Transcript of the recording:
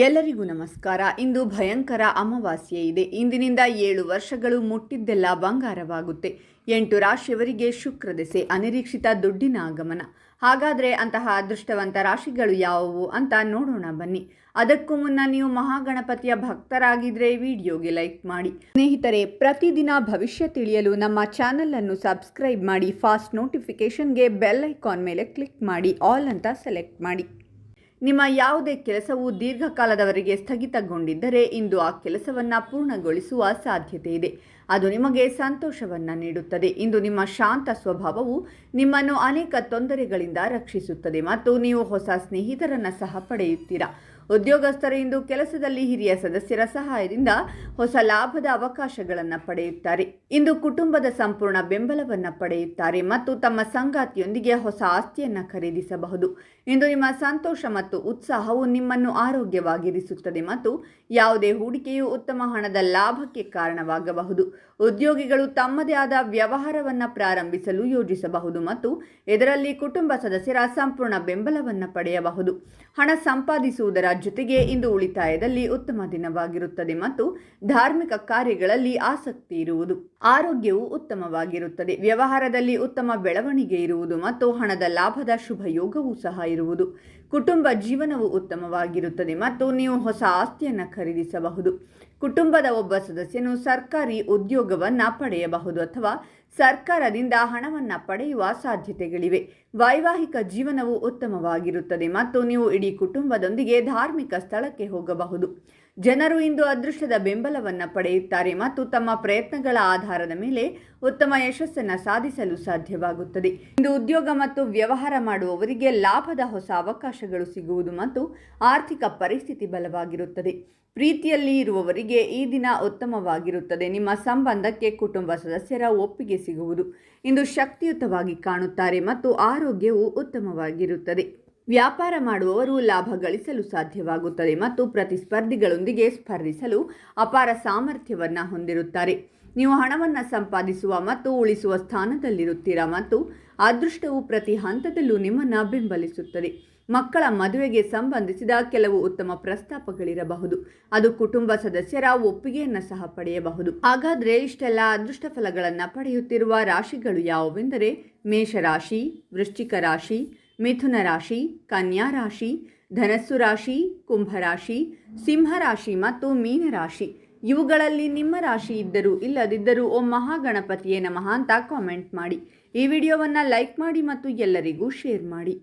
ಎಲ್ಲರಿಗೂ ನಮಸ್ಕಾರ. ಇಂದು ಭಯಂಕರ ಅಮಾವಾಸ್ಯೆ ಇದೆ. ಇಂದಿನಿಂದ ಏಳು ವರ್ಷಗಳು ಮುಟ್ಟಿದ್ದೆಲ್ಲ ಬಂಗಾರವಾಗುತ್ತೆ. ಎಂಟು ರಾಶಿಯವರಿಗೆ ಶುಕ್ರ ದೆಸೆ, ಅನಿರೀಕ್ಷಿತ ದುಡ್ಡಿನ ಆಗಮನ. ಹಾಗಾದರೆ ಅಂತಹ ಅದೃಷ್ಟವಂತ ರಾಶಿಗಳು ಯಾವುವು ಅಂತ ನೋಡೋಣ ಬನ್ನಿ. ಅದಕ್ಕೂ ಮುನ್ನ ನೀವು ಮಹಾಗಣಪತಿಯ ಭಕ್ತರಾಗಿದ್ರೆ ವಿಡಿಯೋಗೆ ಲೈಕ್ ಮಾಡಿ. ಸ್ನೇಹಿತರೆ, ಪ್ರತಿದಿನ ಭವಿಷ್ಯ ತಿಳಿಯಲು ನಮ್ಮ ಚಾನಲನ್ನು ಸಬ್ಸ್ಕ್ರೈಬ್ ಮಾಡಿ, ಫಾಸ್ಟ್ ನೋಟಿಫಿಕೇಷನ್ಗೆ ಬೆಲ್ ಐಕಾನ್ ಮೇಲೆ ಕ್ಲಿಕ್ ಮಾಡಿ, ಆಲ್ ಅಂತ ಸೆಲೆಕ್ಟ್ ಮಾಡಿ. ನಿಮ್ಮ ಯಾವುದೇ ಕೆಲಸವು ದೀರ್ಘಕಾಲದವರೆಗೆ ಸ್ಥಗಿತಗೊಂಡಿದ್ದರೆ ಇಂದು ಆ ಕೆಲಸವನ್ನು ಪೂರ್ಣಗೊಳಿಸುವ ಸಾಧ್ಯತೆ ಇದೆ. ಅದು ನಿಮಗೆ ಸಂತೋಷವನ್ನು ನೀಡುತ್ತದೆ. ಇಂದು ನಿಮ್ಮ ಶಾಂತ ಸ್ವಭಾವವು ನಿಮ್ಮನ್ನು ಅನೇಕ ತೊಂದರೆಗಳಿಂದ ರಕ್ಷಿಸುತ್ತದೆ ಮತ್ತು ನೀವು ಹೊಸ ಸ್ನೇಹಿತರನ್ನು ಸಹ ಪಡೆಯುತ್ತೀರಾ. ಉದ್ಯೋಗಸ್ಥರು ಇಂದು ಕೆಲಸದಲ್ಲಿ ಹಿರಿಯ ಸದಸ್ಯರ ಸಹಾಯದಿಂದ ಹೊಸ ಲಾಭದ ಅವಕಾಶಗಳನ್ನು ಪಡೆಯುತ್ತಾರೆ. ಇಂದು ಕುಟುಂಬದ ಸಂಪೂರ್ಣ ಬೆಂಬಲವನ್ನು ಪಡೆಯುತ್ತಾರೆ ಮತ್ತು ತಮ್ಮ ಸಂಗಾತಿಯೊಂದಿಗೆ ಹೊಸ ಆಸ್ತಿಯನ್ನು ಖರೀದಿಸಬಹುದು. ಇಂದು ನಿಮ್ಮ ಸಂತೋಷ ಮತ್ತು ಉತ್ಸಾಹವು ನಿಮ್ಮನ್ನು ಆರೋಗ್ಯವಾಗಿರಿಸುತ್ತದೆ ಮತ್ತು ಯಾವುದೇ ಹೂಡಿಕೆಯು ಉತ್ತಮ ಹಣದ ಲಾಭಕ್ಕೆ ಕಾರಣವಾಗಬಹುದು. ಉದ್ಯೋಗಿಗಳು ತಮ್ಮದೇ ಆದ ವ್ಯವಹಾರವನ್ನು ಪ್ರಾರಂಭಿಸಲು ಯೋಜಿಸಬಹುದು ಮತ್ತು ಇದರಲ್ಲಿ ಕುಟುಂಬ ಸದಸ್ಯರ ಸಂಪೂರ್ಣ ಬೆಂಬಲವನ್ನು ಪಡೆಯಬಹುದು. ಹಣ ಸಂಪಾದಿಸುವುದರ ಜೊತೆಗೆ ಇಂದು ಉಳಿತಾಯದಲ್ಲಿ ಉತ್ತಮ ದಿನವಾಗಿರುತ್ತದೆ ಮತ್ತು ಧಾರ್ಮಿಕ ಕಾರ್ಯಗಳಲ್ಲಿ ಆಸಕ್ತಿ ಇರುವುದು. ಆರೋಗ್ಯವು ಉತ್ತಮವಾಗಿರುತ್ತದೆ. ವ್ಯವಹಾರದಲ್ಲಿ ಉತ್ತಮ ಬೆಳವಣಿಗೆ ಇರುವುದು ಮತ್ತು ಹಣದ ಲಾಭದ ಶುಭ ಯೋಗವೂ ಸಹ ಇರುವುದು. ಕುಟುಂಬ ಜೀವನವು ಉತ್ತಮವಾಗಿರುತ್ತದೆ ಮತ್ತು ನೀವು ಹೊಸ ಆಸ್ತಿಯನ್ನು ಖರೀದಿಸಬಹುದು. ಕುಟುಂಬದ ಒಬ್ಬ ಸದಸ್ಯನು ಸರ್ಕಾರಿ ಉದ್ಯೋಗವನ್ನು ಪಡೆಯಬಹುದು ಅಥವಾ ಸರ್ಕಾರದಿಂದ ಹಣವನ್ನು ಪಡೆಯುವ ಸಾಧ್ಯತೆಗಳಿವೆ. ವೈವಾಹಿಕ ಜೀವನವು ಉತ್ತಮವಾಗಿರುತ್ತದೆ ಮತ್ತು ನೀವು ಇಡೀ ಕುಟುಂಬದೊಂದಿಗೆ ಧಾರ್ಮಿಕ ಸ್ಥಳಕ್ಕೆ ಹೋಗಬಹುದು. ಜನರು ಇಂದು ಅದೃಷ್ಟದ ಬೆಂಬಲವನ್ನು ಪಡೆಯುತ್ತಾರೆ ಮತ್ತು ತಮ್ಮ ಪ್ರಯತ್ನಗಳ ಆಧಾರದ ಮೇಲೆ ಉತ್ತಮ ಯಶಸ್ಸನ್ನು ಸಾಧಿಸಲು ಸಾಧ್ಯವಾಗುತ್ತದೆ. ಇಂದು ಉದ್ಯೋಗ ಮತ್ತು ವ್ಯವಹಾರ ಮಾಡುವವರಿಗೆ ಲಾಭದ ಹೊಸ ಅವಕಾಶಗಳು ಸಿಗುವುದು ಮತ್ತು ಆರ್ಥಿಕ ಪರಿಸ್ಥಿತಿ ಬಲವಾಗಿರುತ್ತದೆ. ಪ್ರೀತಿಯಲ್ಲಿ ಇರುವವರಿಗೆ ಈ ದಿನ ಉತ್ತಮವಾಗಿರುತ್ತದೆ. ನಿಮ್ಮ ಸಂಬಂಧಕ್ಕೆ ಕುಟುಂಬ ಸದಸ್ಯರ ಒಪ್ಪಿಗೆ ಸಿಗುವುದು ಇಂದು ಶಕ್ತಿಯುತವಾಗಿ ಕಾಣುತ್ತಾರೆ ಮತ್ತು ಆರೋಗ್ಯವು ಉತ್ತಮವಾಗಿರುತ್ತದೆ. ವ್ಯಾಪಾರ ಮಾಡುವವರು ಲಾಭ ಗಳಿಸಲು ಸಾಧ್ಯವಾಗುತ್ತದೆ ಮತ್ತು ಪ್ರತಿಸ್ಪರ್ಧಿಗಳೊಂದಿಗೆ ಸ್ಪರ್ಧಿಸಲು ಅಪಾರ ಸಾಮರ್ಥ್ಯವನ್ನು ಹೊಂದಿರುತ್ತಾರೆ. ನೀವು ಹಣವನ್ನು ಸಂಪಾದಿಸುವ ಮತ್ತು ಉಳಿಸುವ ಸ್ಥಾನದಲ್ಲಿರುತ್ತೀರಾ ಮತ್ತು ಅದೃಷ್ಟವು ಪ್ರತಿ ಹಂತದಲ್ಲೂ ನಿಮ್ಮನ್ನು ಬೆಂಬಲಿಸುತ್ತದೆ. ಮಕ್ಕಳ ಮದುವೆಗೆ ಸಂಬಂಧಿಸಿದ ಕೆಲವು ಉತ್ತಮ ಪ್ರಸ್ತಾಪಗಳಿರಬಹುದು. ಅದು ಕುಟುಂಬ ಸದಸ್ಯರ ಒಪ್ಪಿಗೆಯನ್ನು ಸಹ ಪಡೆಯಬಹುದು. ಹಾಗಾದರೆ ಇಷ್ಟೆಲ್ಲ ಅದೃಷ್ಟ ಫಲಗಳನ್ನು ಪಡೆಯುತ್ತಿರುವ ರಾಶಿಗಳು ಯಾವುವೆಂದರೆ ಮೇಷರಾಶಿ, ವೃಶ್ಚಿಕ ರಾಶಿ ಮಿಥುನ ರಾಶಿ, ಕನ್ಯಾ ರಾಶಿ, ಧನಸ್ಸು ರಾಶಿ ಕುಂಭರಾಶಿ ಸಿಂಹರಾಶಿ ಮತ್ತು ಮೀನರಾಶಿ ಇವುಗಳಲ್ಲಿ ನಿಮ್ಮ ರಾಶಿ ಇದ್ದರೂ ಇಲ್ಲದಿದ್ದರೂ ಓಂ ಮಹಾಗಣಪತಿಯೇ ನಮಃ ಅಂತ ಕಾಮೆಂಟ್ ಮಾಡಿ. ಈ ವಿಡಿಯೋವನ್ನು ಲೈಕ್ ಮಾಡಿ ಮತ್ತು ಎಲ್ಲರಿಗೂ ಶೇರ್ ಮಾಡಿ.